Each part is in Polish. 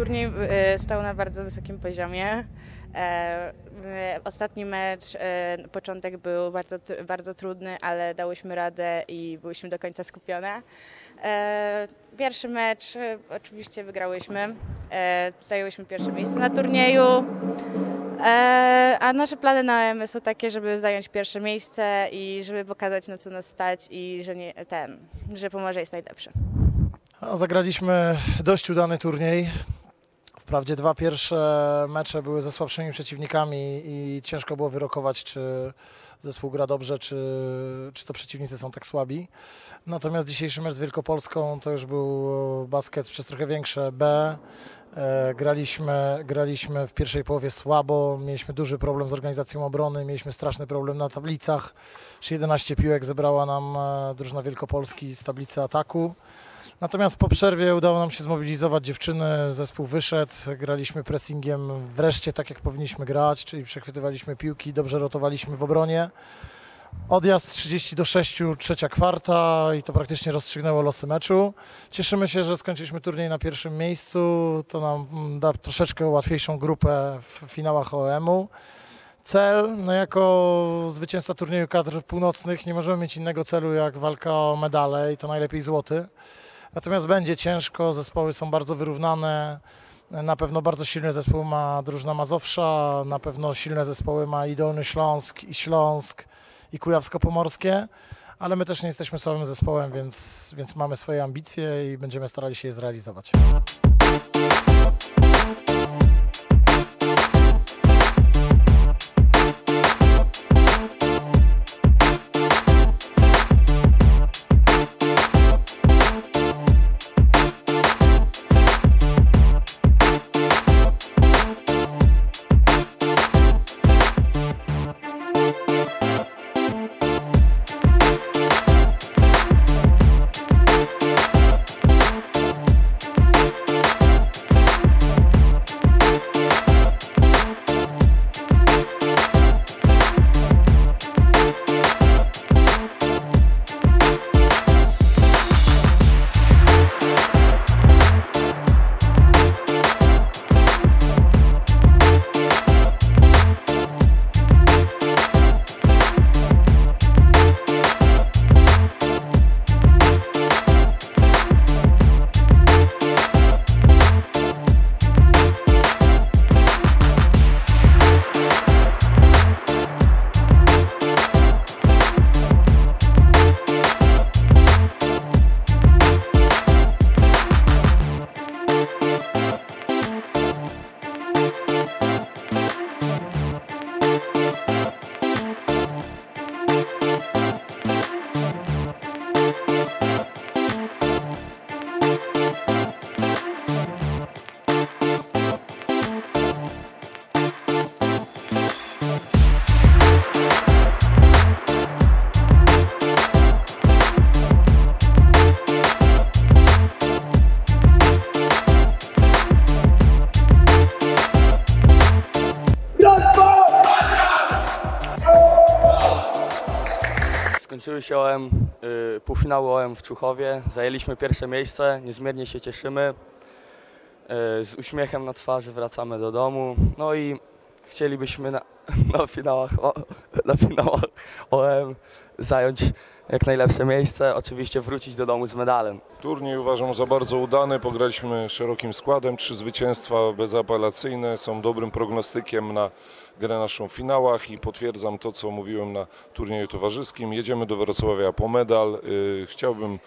turniej e, stał na bardzo wysokim poziomie. E, e, Ostatni mecz, początek był bardzo, bardzo trudny, ale dałyśmy radę i byliśmy do końca skupione. Pierwszy mecz oczywiście wygrałyśmy. Zajęłyśmy pierwsze miejsce na turnieju. A nasze plany na OM są takie, żeby zająć pierwsze miejsce i żeby pokazać na co nas stać i że nie ten, że Pomorze jest najlepsze. Zagraliśmy dość udany turniej. Wprawdzie dwa pierwsze mecze były ze słabszymi przeciwnikami i ciężko było wyrokować, czy zespół gra dobrze, czy, czy to przeciwnicy są tak słabi. Natomiast dzisiejszy mecz z Wielkopolską to już był basket przez trochę większe B. E, Graliśmy, graliśmy w pierwszej połowie słabo, mieliśmy duży problem z organizacją obrony, mieliśmy straszny problem na tablicach. Aż 11 piłek zebrała nam e, drużyna Wielkopolski z tablicy ataku. Natomiast po przerwie udało nam się zmobilizować dziewczyny, zespół wyszedł, graliśmy pressingiem wreszcie tak jak powinniśmy grać, czyli przechwytywaliśmy piłki, dobrze rotowaliśmy w obronie. Odjazd 30 do 6, trzecia kwarta i to praktycznie rozstrzygnęło losy meczu. Cieszymy się, że skończyliśmy turniej na pierwszym miejscu. To nam da troszeczkę łatwiejszą grupę w finałach OM-u. Cel, no jako zwycięzca turnieju kadr północnych nie możemy mieć innego celu jak walka o medale i to najlepiej złoty. Natomiast będzie ciężko, zespoły są bardzo wyrównane. Na pewno bardzo silny zespół ma drużyna Mazowsza, na pewno silne zespoły ma i Dolny Śląsk, i Śląsk, i Kujawsko-Pomorskie, ale my też nie jesteśmy słabym zespołem, więc, więc mamy swoje ambicje i będziemy starali się je zrealizować. Skończyły się OM, y, OM w Czuchowie. Zajęliśmy pierwsze miejsce, niezmiernie się cieszymy. Y, z uśmiechem na twarzy wracamy do domu. No i chcielibyśmy na, na, finałach, o, na finałach OM zająć jak najlepsze miejsce. Oczywiście wrócić do domu z medalem. Turniej uważam za bardzo udany. Pograliśmy szerokim składem. Trzy zwycięstwa bezapelacyjne są dobrym prognostykiem na grę naszą w finałach i potwierdzam to, co mówiłem na turnieju towarzyskim. Jedziemy do Wrocławia po medal. Y, Chciałbym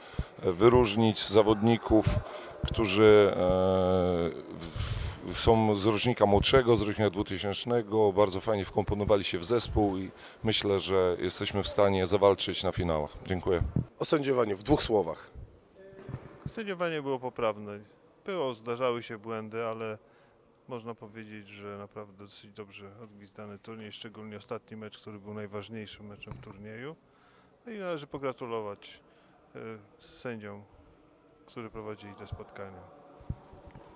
wyróżnić zawodników, którzy e, w- są z rocznika młodszego, z rocznika 2000. Bardzo fajnie wkomponowali się w zespół i myślę, że jesteśmy w stanie zawalczyć na finałach. Dziękuję. O sędziowaniu w dwóch słowach. Sędziowanie było poprawne. Było, zdarzały się błędy, ale można powiedzieć, że naprawdę dosyć dobrze odgwizdany turniej, szczególnie ostatni mecz, który był najważniejszym meczem w turnieju. No i należy pogratulować e, sędziom, którzy prowadzili te spotkania.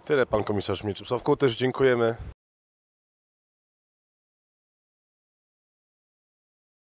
Tyle pan komisarz Mieczysław Też dziękujemy.